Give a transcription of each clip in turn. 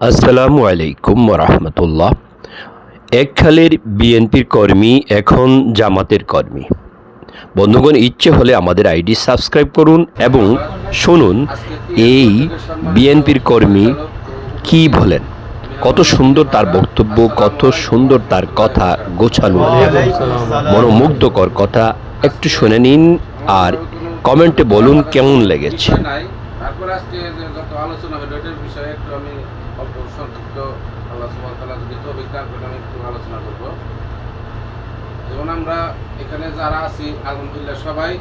আসসালামু আলাইকুম রহমতুল্লাহ একখালের বিএনপির কর্মী, এখন জামাতের কর্মী। বন্ধুগণ, ইচ্ছে হলে আমাদের আইডি সাবস্ক্রাইব করুন এবং শুনুন এই বিএনপির কর্মী কি বলেন। কত সুন্দর তার বক্তব্য, কত সুন্দর তার কথা গোছালো এবং মনোমুগ্ধকর কথা একটু শুনে নিন আর কমেন্টে বলুন কেমন লেগেছে। আলোচনা বিষয়ে একটু আমি অল্প সংক্ষিপ্ত আল্লাহ ওয়া যদি তৌফিক দান করেন আমি একটু আলোচনা করব। যেমন আমরা এখানে যারা আছি আলহামদুলিল্লাহ সবাই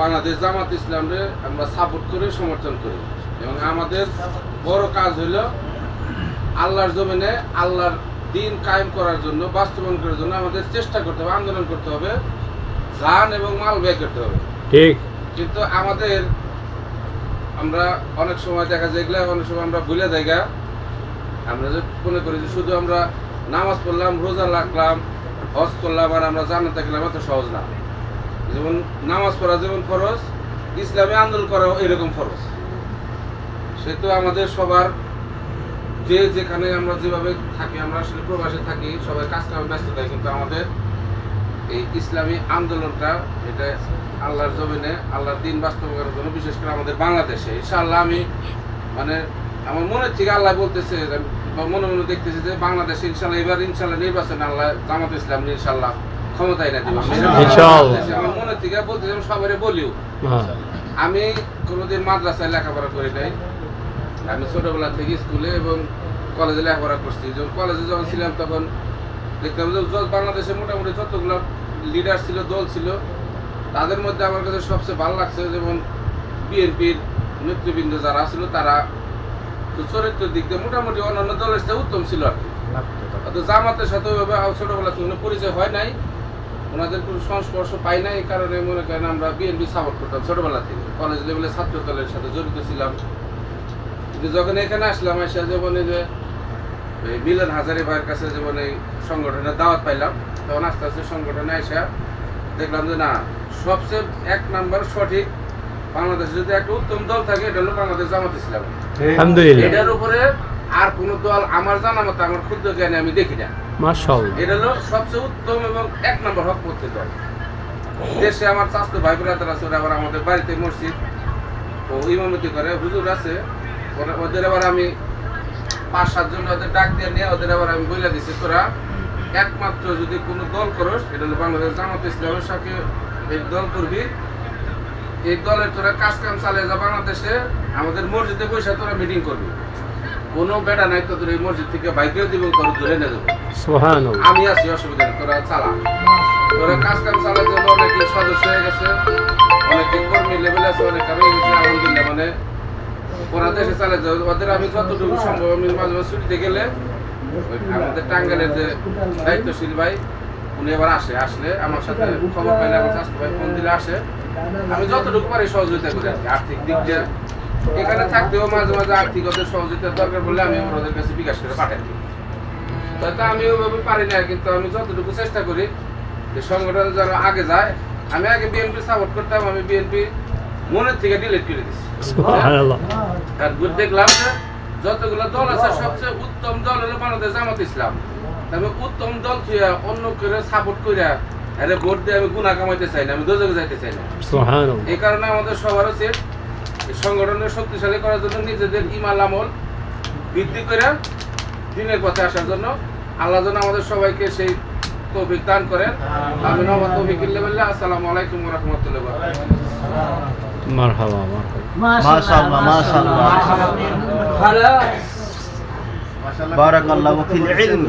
বাংলাদেশ জামাত ইসলামরে আমরা সাপোর্ট করে সমর্থন করি। এবং আমাদের বড় কাজ হলো আল্লাহর জমিনে আল্লাহর দিন কায়েম করার জন্য বাস্তবায়ন করার জন্য আমাদের চেষ্টা করতে হবে আন্দোলন করতে হবে জান এবং মাল ব্যয় করতে হবে। ঠিক। কিন্তু আমাদের আমরা অনেক সময় দেখা যায় এগুলা, অনেক সময় আমরা ভুলে জায়গা আমরা যে মনে করি যে শুধু আমরা নামাজ পড়লাম, রোজা রাখলাম, হজ করলাম আর আমরা জানাতে গেলাম এত সহজ না। যেমন নামাজ পড়া যেমন ফরজ, ইসলামী আন্দোলন করা এরকম ফরজ। সেহেতু আমাদের সবার, যে যেখানে আমরা যেভাবে থাকি, আমরা আসলে প্রবাসে থাকি, সবাই কাজ কামে ব্যস্ত থাকি, কিন্তু আমাদের এই ইসলামী আন্দোলনটা এটা আল্লাহর জমিনে আল্লাহর দিন বাস্তবায়নের জন্য বিশেষ করে আমাদের বাংলাদেশে। ইনশাআল্লাহ আমি মানে আমার মনের থেকে আল্লাহ বলতেছে বা মনে মনে দেখতেছে যে বাংলাদেশে ইনশাল্লাহ এবার ইনশাল্লাহ নির্বাচন আল্লাহ জামাত ইসলাম ইনশাল্লাহ ক্ষমতায় না দিবে। আমার মনের থেকে বলতেছি আমি সবারই বলিও। হ্যাঁ। আমি কোনোদিন মাদ্রাসায় লেখাপড়া করি নাই। আমি ছোটবেলা থেকে স্কুলে এবং কলেজে লেখাপড়া করছি। যখন কলেজে যখন ছিলাম তখন দেখতাম যে যত- বাংলাদেশে মোটামুটি যতগুলো লিডার ছিল, দল ছিল, তাদের মধ্যে আমার কাছে সবচেয়ে ভালো লাগছে যেমন বিএনপির নেতৃবৃন্দ যারা ছিল, তারা তো চরিত্রের দিক দিয়ে মোটামুটি অন্যান্য দলের চেয়ে উত্তম ছিল আর কি। অত জামাতের সাথে ওইভাবে ছোটবেলা কোনো পরিচয় হয় নাই, ওনাদের কোনো সংস্পর্শ পাই নাই, এই কারণে মনে করেন আমরা বিএনপি সাপোর্ট করতাম ছোটবেলা থেকে। কলেজ লেভেলে ছাত্র দলের সাথে জড়িত ছিলাম। কিন্তু যখন এখানে আসলাম, এসে যেমন যে মিলন হাজারি ভাইয়ের কাছে যেমন এই সংগঠনের দাওয়াত পাইলাম তখন আস্তে আস্তে সংগঠনে এসে দেখলাম যে না সবচেয়ে এক নাম্বার সঠিক বাংলাদেশে যদি একটা উত্তম দল থাকে এটা হলো বাংলাদেশ জামাত ইসলাম। এটার উপরে আর কোন দল আমার জানা মতো আমার ক্ষুদ্র জ্ঞানে আমি দেখি না। এটা হলো সবচেয়ে উত্তম এবং এক নম্বর হক পথে দল। দেশে আমার স্বাস্থ্য ভাই বোনাদের আছে ওরা আবার আমাদের বাড়িতে মসজিদ ও ইমামতি করে। হুজুর আছে ওদের আবার আমি পাঁচ সাতজন ওদের ডাক দিয়ে নিয়ে ওদের আবার আমি বলে দিছি তোরা একমাত্র যদি কোনো দল করস এটা হলো বাংলাদেশ জামাত ইসলামের সাথে এই দল করবি এই দলের তোরা কাজ কাম চালিয়ে যা বাংলাদেশে আমাদের মসজিদে বসে তোরা মিটিং করবি। কোনো বেটা নাই তোদের এই মসজিদ থেকে বাইকেও দিব তোর ধরে নিয়ে দেবো আমি আছি অসুবিধা নেই তোরা চালা। তোরা কাজ কাম জন্য অনেকে সদস্য হয়ে গেছে অনেকে কর্মী লেভেল আছে অনেক গেছে আলহামদুলিল্লাহ মানে ওরা দেশে চালে ওদের আমি যতটুকু সম্ভব, আমি মাঝে মাঝে ছুটিতে গেলে আমাদের যে দায়িত্বশীল ভাই, উনি এবার আসে। আসলে আমার সাথে খবর পাইলে আমার স্বাস্থ্য ভাই ফোন দিলে আসে। আমি যতটুকু পারি সহযোগিতা করি আর আর্থিক দিক দিয়ে। এখানে থাকতেও মাঝে মাঝে আর্থিক ওদের সহযোগিতার দরকার বললে আমি ওদের কাছে বিকাশ করে পাঠাই হয়তো আমি ওইভাবে পারি না, কিন্তু আমি যতটুকু চেষ্টা করি যে সংগঠন যেন আগে যায়। আমি আগে বিএনপি সাপোর্ট করতাম, আমি বিএনপি মনের থেকে ডিলিট করে সুবহানাল্লাহ। আর দেখলাম যে যতগুলো দল আছে সবচেয়ে উত্তম দল হলো বাংলাদেশ জামাত ইসলাম। আমি উত্তম দল থুয়া অন্য করে সাপোর্ট কইরা আরে ভোট দিয়ে আমি গুণা কামাইতে চাই না আমি দোজকে যাইতে চাই না। এই কারণে আমাদের সবার উচিত সংগঠনের শক্তিশালী করার জন্য নিজেদের ইমাল আমল বৃদ্ধি করে দিনের পথে আসার জন্য। আল্লাহ যেন আমাদের সবাইকে সেই তৌফিক দান করেন। আমি নবাব তৌফিক আসসালামু আলাইকুম রহমতুল্লাহ মারহাবা মাশাআল্লাহ মাশাআল্লাহ মাশাআল্লাহ। বারাকাল্লাহু ফিল ইলম।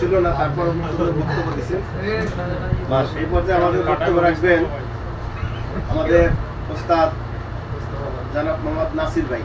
ছিল না তারপর বক্তব্য দিচ্ছেন এই পর্যায়ে আমাদের বক্তব্য রাখবেন আমাদের ওস্তাদ জনাব মোহাম্মদ নাসির ভাই।